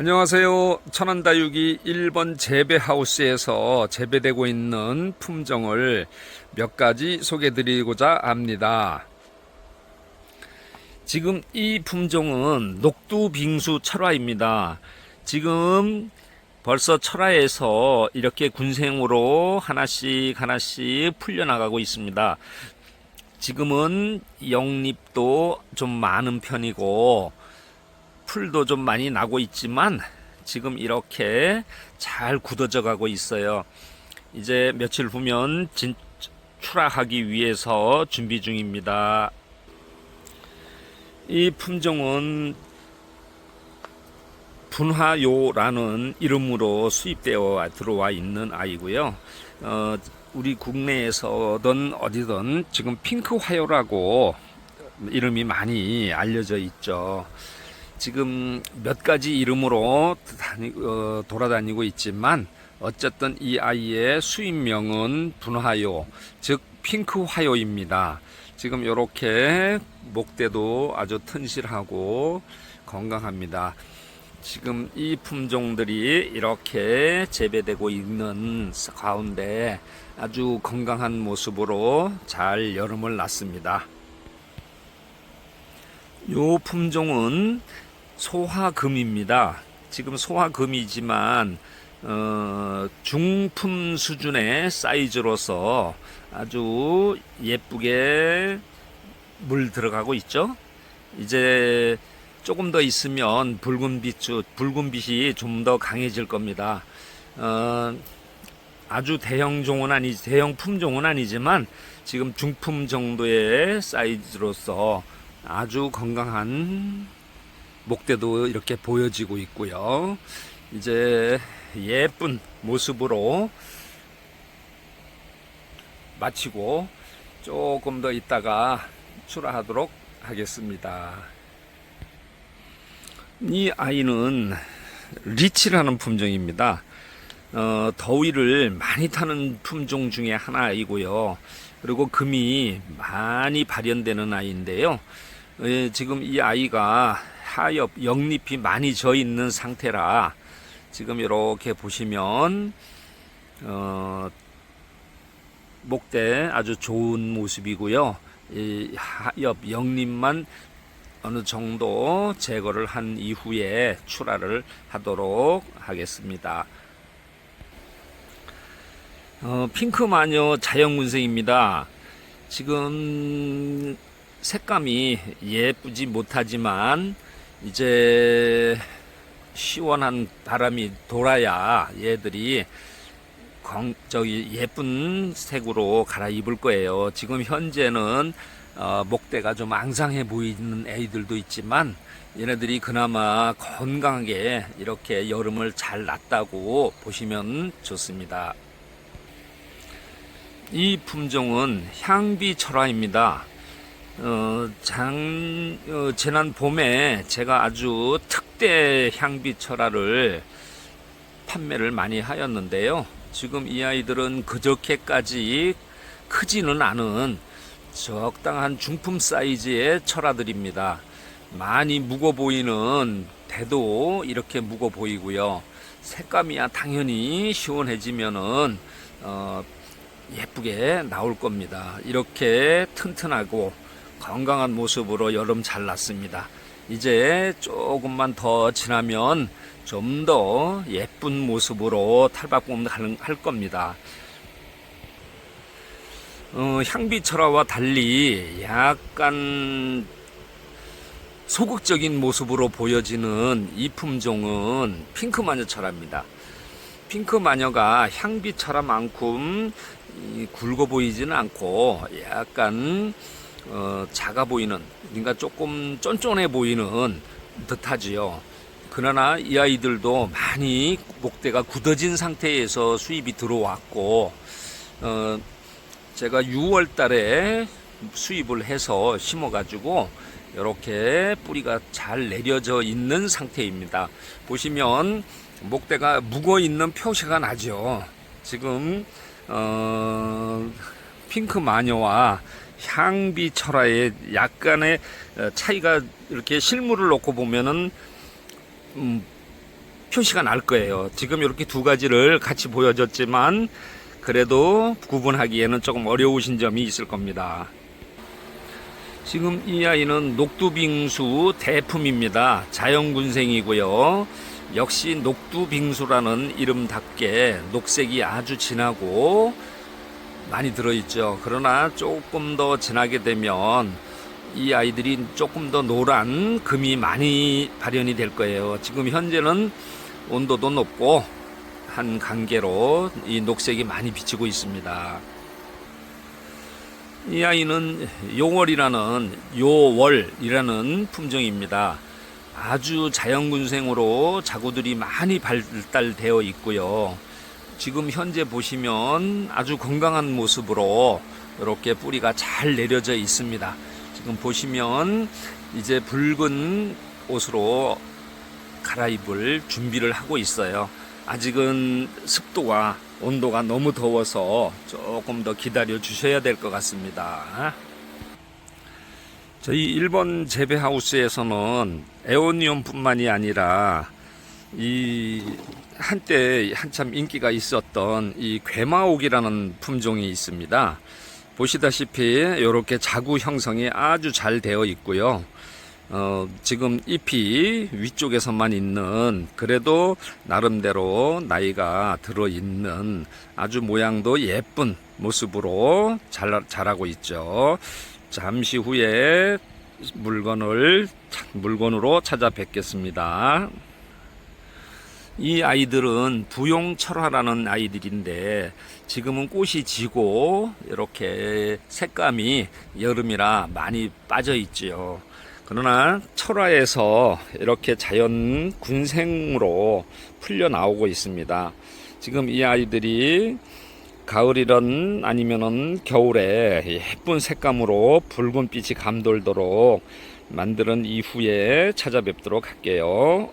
안녕하세요. 천안다육이 1번 재배하우스에서 재배되고 있는 품종을 몇 가지 소개해 드리고자 합니다. 지금 이 품종은 녹두빙수 철화입니다. 지금 벌써 철화에서 이렇게 군생으로 하나씩 하나씩 풀려나가고 있습니다. 지금은 영립도 좀 많은 편이고 풀도 좀 많이 나고 있지만 지금 이렇게 잘 굳어져 가고 있어요. 이제 며칠 후면 진 출하하기 위해서 준비 중입니다. 이 품종은 분화요라는 이름으로 수입되어 들어와 있는 아이고요. 어, 우리 국내에서든 어디든 지금 핑크 화요라고 이름이 많이 알려져 있죠. 지금 몇 가지 이름으로 다니, 어, 돌아다니고 있지만 어쨌든 이 아이의 수입명은 분화요, 즉 핑크 화요입니다. 지금 이렇게 목대도 아주 튼실하고 건강합니다. 지금 이 품종들이 이렇게 재배되고 있는 가운데 아주 건강한 모습으로 잘 여름을 났습니다. 요 품종은 소화금입니다. 지금 소화금이지만 어, 중품 수준의 사이즈로서 아주 예쁘게 물 들어가고 있죠. 이제 조금 더 있으면 붉은 빛, 붉은 빛이 좀 더 강해질 겁니다. 어, 아주 대형 종은 아니, 대형 품종은 아니지만 지금 중품 정도의 사이즈로서 아주 건강한 목대도 이렇게 보여지고 있고요. 이제 예쁜 모습으로 마치고 조금 더 있다가 출하하도록 하겠습니다. 이 아이는 리치라는 품종입니다. 어, 더위를 많이 타는 품종 중에 하나이고요. 그리고 금이 많이 발현되는 아이인데요. 예, 지금 이 아이가 하엽 영잎이 많이 져 있는 상태라 지금 이렇게 보시면 어, 목대 아주 좋은 모습이고요. 이 하엽 영잎만 어느 정도 제거를 한 이후에 출하를 하도록 하겠습니다. 어, 핑크 마녀 자연군생입니다. 지금 색감이 예쁘지 못하지만 이제 시원한 바람이 돌아야 얘들이 건, 저기 예쁜 색으로 갈아입을 거예요. 지금 현재는 어, 목대가 좀 앙상해 보이는 애들도 있지만 얘네들이 그나마 건강하게 이렇게 여름을 잘 났다고 보시면 좋습니다. 이 품종은 향비 철화입니다. 어, 장, 어, 지난 봄에 제가 아주 특대 향비 철화를 판매를 많이 하였는데요. 지금 이 아이들은 그저께까지 크지는 않은 적당한 중품 사이즈의 철화들입니다. 많이 묵어 보이는 대도 이렇게 묵어 보이고요. 색감이야 당연히 시원해지면은 어, 예쁘게 나올 겁니다. 이렇게 튼튼하고 건강한 모습으로 여름 잘 났습니다. 이제 조금만 더 지나면 좀 더 예쁜 모습으로 탈바꿈 할 겁니다. 어, 향비철화와 달리 약간 소극적인 모습으로 보여지는 이 품종은 핑크 마녀철화입니다. 핑크 마녀가 향비철화만큼 굵어 보이지는 않고 약간 어, 작아 보이는 그러니까 조금 쫀쫀해 보이는 듯하지요. 그러나 이 아이들도 많이 목대가 굳어진 상태에서 수입이 들어왔고 어, 제가 6월 달에 수입을 해서 심어 가지고 이렇게 뿌리가 잘 내려져 있는 상태입니다. 보시면 목대가 묵어 있는 표시가 나죠. 지금 어, 핑크 마녀와 향비 철화의 약간의 어, 차이가 이렇게 실물을 놓고 보면은 음, 표시가 날 거예요. 지금 이렇게 두 가지를 같이 보여줬지만 그래도 구분하기에는 조금 어려우신 점이 있을 겁니다. 지금 이 아이는 녹두빙수 대품입니다. 자연군생이고요. 역시 녹두빙수라는 이름답게 녹색이 아주 진하고 많이 들어있죠. 그러나 조금 더 지나게 되면 이 아이들이 조금 더 노란 금이 많이 발현이 될 거예요. 지금 현재는 온도도 높고 한 관계로 이 녹색이 많이 비치고 있습니다. 이 아이는 용월이라는 요월이라는 품종입니다. 아주 자연군생으로 자구들이 많이 발달되어 있고요. 지금 현재 보시면 아주 건강한 모습으로 이렇게 뿌리가 잘 내려져 있습니다. 지금 보시면 이제 붉은 옷으로 갈아입을 준비를 하고 있어요. 아직은 습도와 온도가 너무 더워서 조금 더 기다려 주셔야 될 것 같습니다. 저희 일본 재배 하우스에서는 에오니움뿐만이 아니라 이 한때 한참 인기가 있었던 이 괴마옥이라는 품종이 있습니다. 보시다시피 이렇게 자구 형성이 아주 잘 되어 있고요. 어, 지금 잎이 위쪽에서만 있는 그래도 나름대로 나이가 들어 있는 아주 모양도 예쁜 모습으로 잘, 자라고 있죠. 잠시 후에 물건을 물건으로 찾아뵙겠습니다. 이 아이들은 부용철화라는 아이들인데 지금은 꽃이 지고 이렇게 색감이 여름이라 많이 빠져 있지요. 그러나 철화에서 이렇게 자연 군생으로 풀려 나오고 있습니다. 지금 이 아이들이 가을이든 아니면은 겨울에 예쁜 색감으로 붉은 빛이 감돌도록 만드는 이후에 찾아뵙도록 할게요.